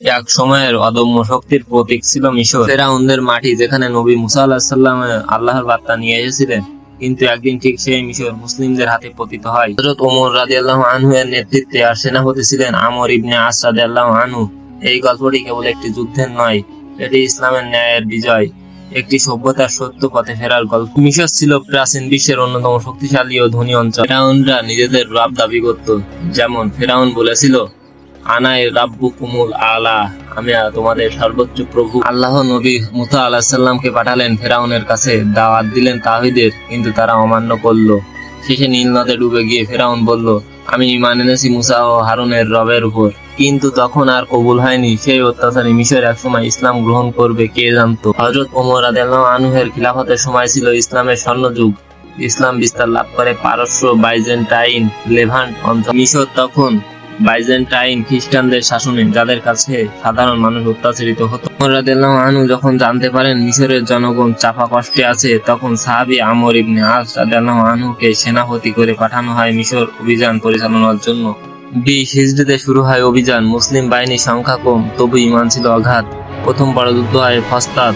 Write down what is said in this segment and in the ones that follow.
এক সময়ের অদম্য শক্তির প্রতীক ছিল মিশর। ফেরাউনদের মাটি যেখানে নবী মুসা আল্লাহ সাল্লাম আল্লাহর বার্তা নিয়ে এসেছিলেন, কিন্তু একদিন ঠিক সেই মিশর মুসলিমদের হাতে পতিত হয়। হযরত ওমর রাদিয়াল্লাহু আনহু এর নেতৃত্বে আর সেনাপতি ছিলেন আমর ইবনে আস রাদিয়াল্লাহু আনহু। এই গল্পটি কেবল একটি যুদ্ধের নয়, এটি ইসলামের ন্যায়ের বিজয়, একটি সভ্যতার সত্য পথে ফেরার গল্প। মিশর ছিল প্রাচীন বিশ্বের অন্যতম শক্তিশালী ও ধনী অঞ্চল। ফেরাউনরা নিজেদের রব দাবি করত, যেমন ফেরাউন বলেছিল আনাই রাব্বু কুমুল আলা, আমি তোমাদের সর্বোচ্চ প্রভু। আল্লাহ নবী মুসা সাল্লামকে পাঠালেন ফেরাউনের কাছে, দাওয়াত দিলেন তাহিদের কিন্তু তারা অমান্য শেষে নীল নদে ডুবে গিয়ে ফেরাউন বলল, আমি ইমান এনেছি মুসা ও হারুনের রবের উপর। কিন্তু তখন আর কবুল হয়নি, সেই অত্যাচারী মিশর একসময় ইসলাম গ্রহণ করবে, কে জানতো? হজরত ওমর আদাল্লাহ আনুহের খিলাফতের সময় ছিল ইসলামের স্বর্ণযুগ। ইসলাম বিস্তার লাভ করে পারস্য, বাইজেন্টাইন, লেভান্ট অঞ্চল। মিশর তখন বাইজেন্টাইন খ্রিস্টানদের শাসনে যাদের কাছে সাধারণ মানুষ অত্যাচারিত হতো। রাদিয়াল্লাহু যখন জানতে পারেন মিশরের জনগণ চাপা কষ্টে আছে, তখন সাহাবী আমর ইবনে আস রাদিয়াল্লাহু আনহুকে সেনাপতি করে পাঠানো হয় মিশর অভিযান পরিচালনার জন্য। বিশ হিজড়িতে শুরু হয় অভিযান। মুসলিম বাহিনীর সংখ্যা কম, তবু ইমান ছিল অগাধ। প্রথম বড় যুদ্ধ হয় ফস্তাদ।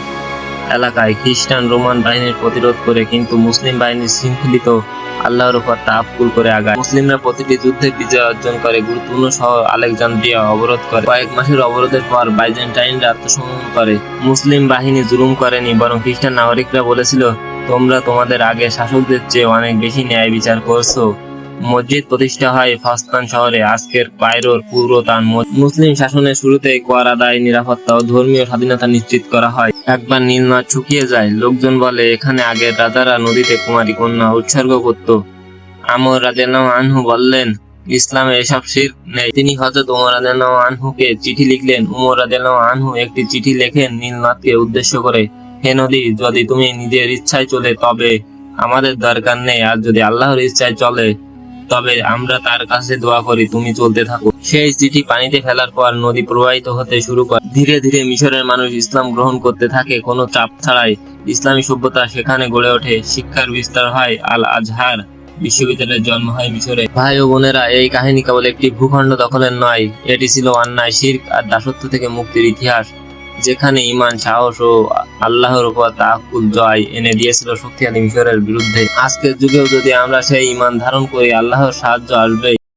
এলাকায় খ্রিস্টান রোমান বাহিনীর প্রতিরোধ করে কিন্তু মুসলিম বাহিনী শৃঙ্খলিত আল্লাহর উপর তাফকুল করে আগায়। মুসলিমরা প্রতিটি যুদ্ধে বিজয় অর্জন করে, গুরুত্বপূর্ণ শহর আলেকজান্দ্রিয়া অবরোধ করে। কয়েক মাসের অবরোধের পর বাইজেন্টাইনরা আত্মসমর্পণ করে। মুসলিম বাহিনী জুলুম করেনি, বরং খ্রিস্টান নাগরিকরা বলেছিল, তোমরা তোমাদের আগে শাসকদের চেয়ে অনেক বেশি ন্যায় বিচার করছ। মসজিদ প্রতিষ্ঠা হয় ফাস্তান শহরে। আজকের কায়রোর পূর্বতান মুসলিম শাসনের শুরুতে কর আদায়, নিরাপত্তা ও ধর্মীয় স্বাধীনতা নিশ্চিত করা হয়। একবার নীল নদ শুকিয়ে যায়, লোকজন বলে, এখানে আগের রাজারা নদীতে কুমারী কন্যা উৎসর্গ করত। আমর রাজেনাম আনহু বললেন, ইসলামে এসব শির নেই। তিনি হজরত উমর রাজেনাম আনহুকে চিঠি লিখলেন। উমর রাজেনাম আনহু একটি চিঠি লেখেন নীল নদকে উদ্দেশ্য করে, হে নদী, যদি তুমি নিজের ইচ্ছায় চলে, তবে আমাদের দরকার নেই। আর যদি আল্লাহর ইচ্ছায় চলে তবে আমরা তার কাছে দোয়া করি, তুমি চলতে থাকো। সেই চিঠি পানিতে ফেলার পর নদী প্রবাহিত হতে শুরু করে। ধীরে ধীরে মিশরের মানুষ ইসলাম গ্রহণ করতে থাকে, কোনো চাপ ছাড়াই। ইসলামী সভ্যতা সেখানে গড়ে ওঠে। শিক্ষার বিস্তার হয় আল আজহার বিশ্ববিদ্যালয়ের জন্ম হয় মিশরে। ভাই ও বোনেরা, এই কাহিনী কেবল একটি ভূখণ্ড দখলের নয়, এটি ছিল অন্যায়, শির্ক আর দাসত্ব থেকে মুক্তির ইতিহাস। যেখানে ইমান সাহস ও আল্লাহর উপর তাকুল জয় এনে দিয়েছিল শক্তিশালী মিশরের বিরুদ্ধে। আজকের যুগেও যদি আমরা সেই ইমান ধারণ করি, আল্লাহর সাহায্য আসবে